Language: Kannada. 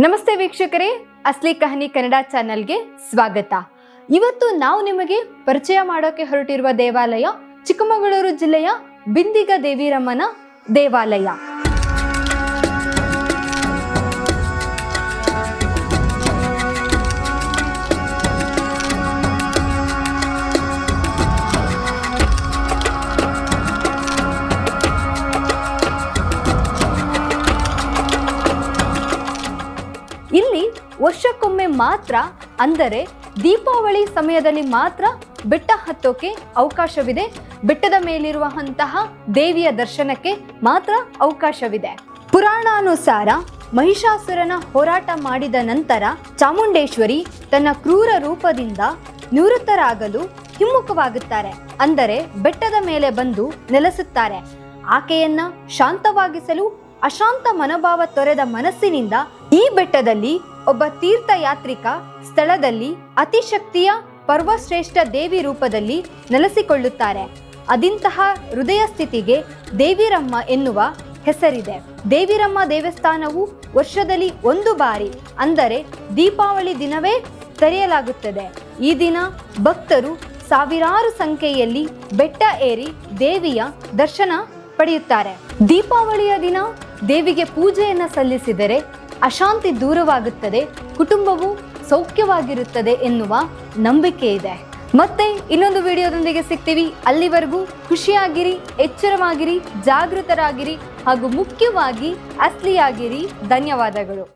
ನಮಸ್ತೆ ವೀಕ್ಷಕರೇ, ಅಸ್ಲಿ ಕಹನಿ ಕನ್ನಡ ಚಾನೆಲ್ಗೆ ಸ್ವಾಗತ. ಇವತ್ತು ನಾವು ನಿಮಗೆ ಪರಿಚಯ ಮಾಡೋಕೆ ಹೊರಟಿರುವ ದೇವಾಲಯ ಚಿಕ್ಕಮಗಳೂರು ಜಿಲ್ಲೆಯ ಬಿಂದಿಗ ದೇವಿರಮ್ಮನ ದೇವಾಲಯ. ಇಲ್ಲಿ ವರ್ಷಕ್ಕೊಮ್ಮೆ ಮಾತ್ರ, ಅಂದರೆ ದೀಪಾವಳಿ ಸಮಯದಲ್ಲಿ ಮಾತ್ರ ಬೆಟ್ಟ ಹತ್ತೋಕೆ ಅವಕಾಶವಿದೆ. ಬೆಟ್ಟದ ಮೇಲಿರುವಂತಹ ದೇವಿಯ ದರ್ಶನಕ್ಕೆ ಮಾತ್ರ ಅವಕಾಶವಿದೆ. ಪುರಾಣಾನುಸಾರ ಮಹಿಷಾಸುರನ ಹೋರಾಟ ಮಾಡಿದ ನಂತರ ಚಾಮುಂಡೇಶ್ವರಿ ತನ್ನ ಕ್ರೂರ ರೂಪದಿಂದ ನಿವೃತ್ತರಾಗಲು ಹಿಮ್ಮುಖವಾಗುತ್ತಾರೆ. ಅಂದರೆ ಬೆಟ್ಟದ ಮೇಲೆ ಬಂದು ನೆಲೆಸುತ್ತಾರೆ. ಆಕೆಯನ್ನ ಶಾಂತವಾಗಿಸಲು ಅಶಾಂತ ಮನೋಭಾವ ತೊರೆದ ಮನಸ್ಸಿನಿಂದ ಈ ಬೆಟ್ಟದಲ್ಲಿ ಒಬ್ಬ ತೀರ್ಥಯಾತ್ರಿಕ ಸ್ಥಳದಲ್ಲಿ ಅತಿಶಕ್ತಿಯ ಪರ್ವಶ್ರೇಷ್ಠ ದೇವಿ ರೂಪದಲ್ಲಿ ನೆಲೆಸಿಕೊಳ್ಳುತ್ತಾರೆ. ಅದಿಂತಹ ಹೃದಯ ಸ್ಥಿತಿಗೆ ದೇವಿರಮ್ಮ ಎನ್ನುವ ಹೆಸರಿದೆ. ದೇವಿರಮ್ಮ ದೇವಸ್ಥಾನವು ವರ್ಷದಲ್ಲಿ ಒಂದು ಬಾರಿ, ಅಂದರೆ ದೀಪಾವಳಿ ದಿನವೇ ತೆರೆಯಲಾಗುತ್ತದೆ. ಈ ದಿನ ಭಕ್ತರು ಸಾವಿರಾರು ಸಂಖ್ಯೆಯಲ್ಲಿ ಬೆಟ್ಟ ಏರಿ ದೇವಿಯ ದರ್ಶನ ಪಡೆಯುತ್ತಾರೆ. ದೀಪಾವಳಿಯ ದಿನ ದೇವಿಗೆ ಪೂಜೆಯನ್ನ ಸಲ್ಲಿಸಿದರೆ ಅಶಾಂತಿ ದೂರವಾಗುತ್ತದೆ, ಕುಟುಂಬವು ಸೌಖ್ಯವಾಗಿರುತ್ತದೆ ಎನ್ನುವ ನಂಬಿಕೆ ಇದೆ. ಮತ್ತೆ ಇನ್ನೊಂದು ವಿಡಿಯೋದೊಂದಿಗೆ ಸಿಗ್ತೀವಿ. ಅಲ್ಲಿವರೆಗೂ ಖುಷಿಯಾಗಿರಿ, ಎಚ್ಚರವಾಗಿರಿ, ಜಾಗೃತರಾಗಿರಿ ಹಾಗೂ ಮುಖ್ಯವಾಗಿ ಅಸ್ಲಿಯಾಗಿರಿ. ಧನ್ಯವಾದಗಳು.